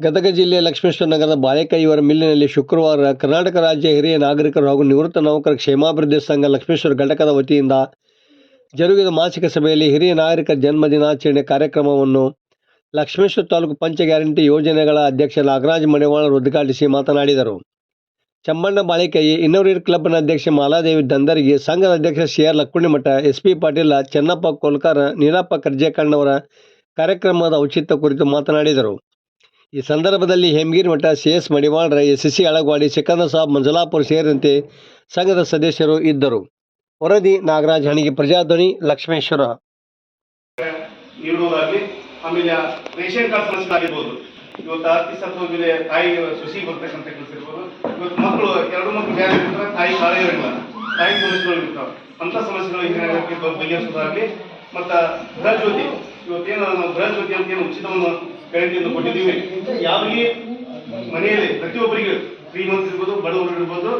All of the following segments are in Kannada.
ಗದಗ ಜಿಲ್ಲೆಯ ಲಕ್ಷ್ಮೇಶ್ವರ ನಗರದ ಬಾಳೆಕಾಯಿಯವರ ಮಿಲ್ಲಿನಲ್ಲಿ ಶುಕ್ರವಾರ ಕರ್ನಾಟಕ ರಾಜ್ಯ ಹಿರಿಯ ನಾಗರಿಕರು ಹಾಗೂ ನಿವೃತ್ತ ನೌಕರ ಕ್ಷೇಮಾಭಿವೃದ್ಧಿ ಸಂಘ ಲಕ್ಷ್ಮೇಶ್ವರ ಘಟಕದ ವತಿಯಿಂದ ಜರುಗಿದ ಮಾಸಿಕ ಸಭೆಯಲ್ಲಿ ಹಿರಿಯ ನಾಗರಿಕ ಜನ್ಮ ದಿನಾಚರಣೆ ಕಾರ್ಯಕ್ರಮವನ್ನು ಲಕ್ಷ್ಮೇಶ್ವರ ತಾಲೂಕು ಪಂಚ ಗ್ಯಾರಂಟಿ ಯೋಜನೆಗಳ ಅಧ್ಯಕ್ಷ ನಾಗರಾಜ್ ಮಣಿವಾಳರು ಉದ್ಘಾಟಿಸಿ ಮಾತನಾಡಿದರು. ಚಮ್ಮಣ್ಣ ಬಾಳಿಕೈ ಇನ್ನೂರು ಕ್ಲಬ್ನ ಅಧ್ಯಕ್ಷೆ ಮಾಲಾದೇವಿ ದಂದರಿಗೆ ಸಂಘದ ಅಧ್ಯಕ್ಷ C R Lakkunimath S P Patil Channappa Kolkar Neelappa Karjekannavar ಕಾರ್ಯಕ್ರಮದ ಔಚಿತ್ಯ ಕುರಿತು ಮಾತನಾಡಿದರು. ಈ ಸಂದರ್ಭದಲ್ಲಿ Hemagiri Math C S Madiwalar S C Alagawadi Sikandar Sab Manjalapur ಸೇರಿದಂತೆ ಸಂಘದ ಸದಸ್ಯರು ಇದ್ದರು. ವರದಿ ನಾಗರಾಜ್ ಹಣಿಗೆ ಪ್ರಜಾಧ್ವನಿ ಲಕ್ಷ್ಮೇಶ್ವರ. ಸಮಸ್ಯೆಗಳು ಬಗೆಹರಿಸೋದಾಗಲಿ ಮತ್ತು ಗೃಹ ಜ್ಯೋತಿ ಇವತ್ತೇನು ನಾವು ಗೃಹ ಜ್ಯೋತಿ ಅಂತ ಏನು ಉಚಿತವನ್ನು ಕರೆಂಟಿಂದ ಕೊಟ್ಟಿದ್ದೀವಿ. ಯಾವುದೇ ಮನೆಯಲ್ಲಿ, ಪ್ರತಿಯೊಬ್ಬರಿಗೆ ಮಂತ್ ಇರ್ಬೋದು, ಬಡವರು ಇರ್ಬೋದು,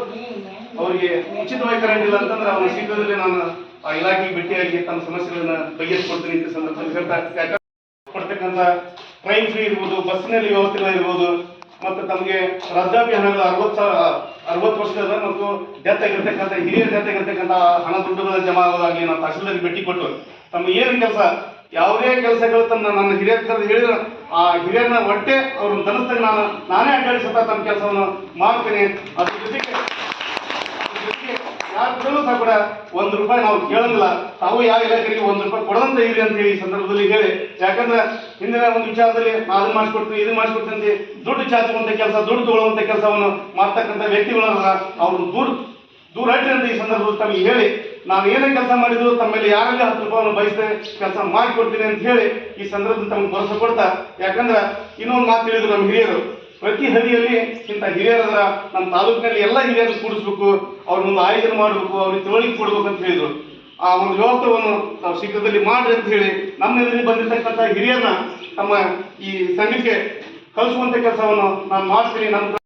ಅವರಿಗೆ ಉಚಿತವಾಗಿ ಕರೆಂಟ್ ಇಲ್ಲ ಅಂತಂದ್ರೆ ಅವನ ಶೀಘ್ರದಲ್ಲಿ ನಾನು ಆ ಇಲಾಖೆಗೆ ಭೇಟಿಯಾಗಿ ತಮ್ಮ ಸಮಸ್ಯೆಗಳನ್ನ ಬಗೆಹರಿಸ್ಕೊಡ್ತೀನಿ ಅಂತ ಸಂದರ್ಭದಲ್ಲಿ ಹೇಳ್ತಾ ಯಾಕಂದ್ರೆ ಕೊಡ್ತಕ್ಕಂಥ ಟ್ರೈನ್ ಫ್ರೀ ಇರ್ಬೋದು ಬಸ್ನಲ್ಲಿ ವ್ಯವಸ್ಥೆ ಇರ್ಬೋದು, ಮತ್ತು ತಮಗೆ ವೃದ್ಧಾಪ್ಯ ಹಣಗಳು ಅರವತ್ತು ಸಾವಿರ, ಅರವತ್ತು ವರ್ಷದ ಮತ್ತು ಡೆತ್ ಆಗಿರ್ತಕ್ಕಂಥ, ಹಿರಿಯರ ಡೆತ್ ಆಗಿರ್ತಕ್ಕಂಥ ಹಣ ದುಡ್ಡುಗಳ ಜಮಾ ಆಗೋದಾಗಲಿ ನಾವು ತಹಸೀಲ್ದಾರ್ಗೆ ಭೇಟಿ ಕೊಟ್ಟು ತಮ್ಮ ಏನು ಕೆಲಸ ಯಾವುದೇ ಕೆಲಸಗಳು ತನ್ನ ನನ್ನ ಹಿರಿಯರ ಕರೆದು ಆ ಹಿರಿಯರನ್ನ ಹೊಟ್ಟೆ ಅವ್ರನ್ನ ತನಿಸ್ದಾಗ ನಾನು, ನಾನೇ ಅಡ್ಡಾಡಿಸುತ್ತಾ ತನ್ನ ಕೆಲಸವನ್ನು ಮಾಡ್ತೇನೆ. ಅದ್ರ ಜೊತೆಗೆ ಯಾರು ಸಹ ಕೂಡ ಒಂದು ರೂಪಾಯಿ ನಾವು ಕೇಳಂಗಿಲ್ಲ. ತಾವು ಯಾವ ಇಲಾಖೆಗೆ ಒಂದು ರೂಪಾಯಿ ಕೊಡದಂತ ಇರಿ ಅಂತ ಹೇಳಿ ಸಂದರ್ಭದಲ್ಲಿ ಹೇಳಿ. ಯಾಕಂದ್ರೆ ಹಿಂದಿನ ಒಂದು ವಿಚಾರದಲ್ಲಿ ನಾನು ಅದನ್ನ ಮಾಡಿಸ್ಕೊಡ್ತೀನಿ ಇದು ಮಾಡಿಸ್ಕೊಡ್ತೀನಿ ದುಡ್ಡು ಚಾಚುವಂತ ಕೆಲಸ, ದುಡ್ಡು ತಗೊಳ್ಳುವಂತ ಕೆಲಸವನ್ನು ಮಾಡ್ತಕ್ಕಂಥ ವ್ಯಕ್ತಿಗಳನ್ನ ಅವ್ರನ್ನ ದೂರ ದೂರ ಅಂತ ಈ ಸಂದರ್ಭದಲ್ಲಿ ತಮಗೆ ಹೇಳಿ. ನಾನು ಏನೇ ಕೆಲಸ ಮಾಡಿದ್ರು ತಮ್ಮಲ್ಲಿ ಮೇಲೆ ಯಾರಲ್ಲಿ ಹತ್ತು ರೂಪಾಯಿ ಬಯಸ್ತೇನೆ ಕೆಲಸ ಮಾಡಿಕೊಡ್ತೀನಿ ಅಂತ ಹೇಳಿ ಈ ಸಂದರ್ಭದಲ್ಲಿ ತಮ್ಗೆ ಭರವಸೆ ಕೊಡ್ತಾ, ಯಾಕಂದ್ರೆ ಇನ್ನೊಂದು ಮಾತು ಹೇಳಿದ್ರು ನಮ್ಮ ಹಿರಿಯರು. ಪ್ರತಿ ಹಳ್ಳಿಯಲ್ಲಿ ಇಂಥ ಹಿರಿಯರ ನಮ್ಮ ತಾಲೂಕಿನಲ್ಲಿ ಎಲ್ಲ ಹಿರಿಯರನ್ನು ಕೂಡಿಸ್ಬೇಕು ಅವ್ರನ್ನೊಂದು ಆಯೋಜನೆ ಮಾಡಬೇಕು, ಅವ್ರಿಗೆ ತಿಳುವಳಿಕೆ ಕೊಡ್ಬೇಕು ಅಂತ ಹೇಳಿದ್ರು. ಆ ಒಂದು ವ್ಯವಸ್ಥೆಯನ್ನು ತಾವು ಶೀಘ್ರದಲ್ಲಿ ಮಾಡ್ರಿ ಅಂತ ಹೇಳಿ ನಮ್ಮ ಎದುರಿಗೆ ಬಂದಿರತಕ್ಕಂಥ ಹಿರಿಯರನ್ನ ತಮ್ಮ ಈ ಸಂಘಕ್ಕೆ ಕಲಿಸುವಂಥ ಕೆಲಸವನ್ನು ನಾನು ಮಾಡ್ತೀನಿ. ನನ್ನ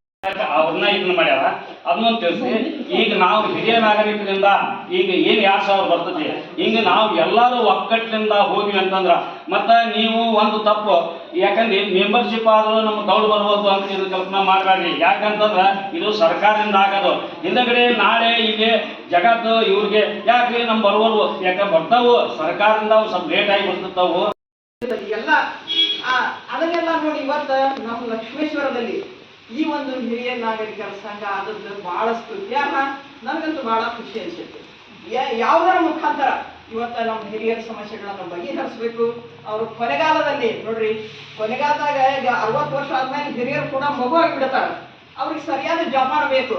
ಅವ್ರನ್ನ ಇದನ್ನ ಮಾಡ್ಯಾರ, ಅದನ್ನೊಂದು ತಿಳಿಸಿ, ಈಗ ನಾವು ಹಿರಿಯ ನಾಗರಿಕರಿಂದ ಈಗ ಏನ್ ಎರಡ್ ಸಾವಿರ ಬರ್ತದೆ ಹಿಂಗ ನಾವು ಎಲ್ಲರೂ ಒಕ್ಕಟ್ಟಿನಿಂದ ಹೋದ್ವಿ ಅಂತಂದ್ರ, ಮತ್ತ ನೀವು ಒಂದು ತಪ್ಪು, ಯಾಕಂದ್ರೆ ಮೆಂಬರ್ಶಿಪ್ ಆದ್ರೂ ನಮ್ಮ ದೌಡ್ ಬರ್ಬೋದು ಅಂತ ಇದು ಕಲ್ಪನೆ ಮಾಡಬೇಡ್ರಿ. ಯಾಕಂತಂದ್ರ ಇದು ಸರ್ಕಾರದಿಂದ ಆಗೋದು. ಹಿಂದಗಡೆ ನಾಳೆ ಇಲ್ಲಿ ಜಗತ್ತು ಇವ್ರಿಗೆ ಯಾಕ್ರಿ ನಮ್ ಬರುವಲ್ವು ಯಾಕ ಬರ್ತಾವು? ಸರ್ಕಾರದಿಂದ ಅವು ಸ್ವಲ್ಪ ಲೇಟ್ ಆಗಿ ಬರ್ತಿರ್ತಾವು. ಅದನ್ನೆಲ್ಲ ನೋಡಿ ಇವತ್ತು ನಮ್ಮ ಲಕ್ಷ್ಮೇಶ್ವರದಲ್ಲಿ ಈ ಒಂದು ಹಿರಿಯ ನಾಗರಿಕರ ಸಂಘ ಆದದ್ದು ಬಹಳಷ್ಟು ತ್ಯಾಗ ನನಗಂತೂ ಬಹಳ ಖುಷಿ ಅನ್ಸುತ್ತೆ. ಯಾವುದರ ಮುಖಾಂತರ ಇವತ್ತ ನಮ್ಮ ಹಿರಿಯರ ಸಮಸ್ಯೆಗಳನ್ನು ಬಗೆಹರಿಸಬೇಕು? ಅವರು ಕೊನೆಗಾಲದಲ್ಲಿ, ನೋಡ್ರಿ, ಕೊನೆಗಾಲದಾಗ ಈಗ ಅರವತ್ತು ವರ್ಷ ಆದ್ಮೇಲೆ ಹಿರಿಯರು ಕೂಡ ಮಗು ಆಗಿಬಿಡ್ತಾರ. ಅವ್ರಿಗೆ ಸರಿಯಾದ ಜಪಾನ ಬೇಕು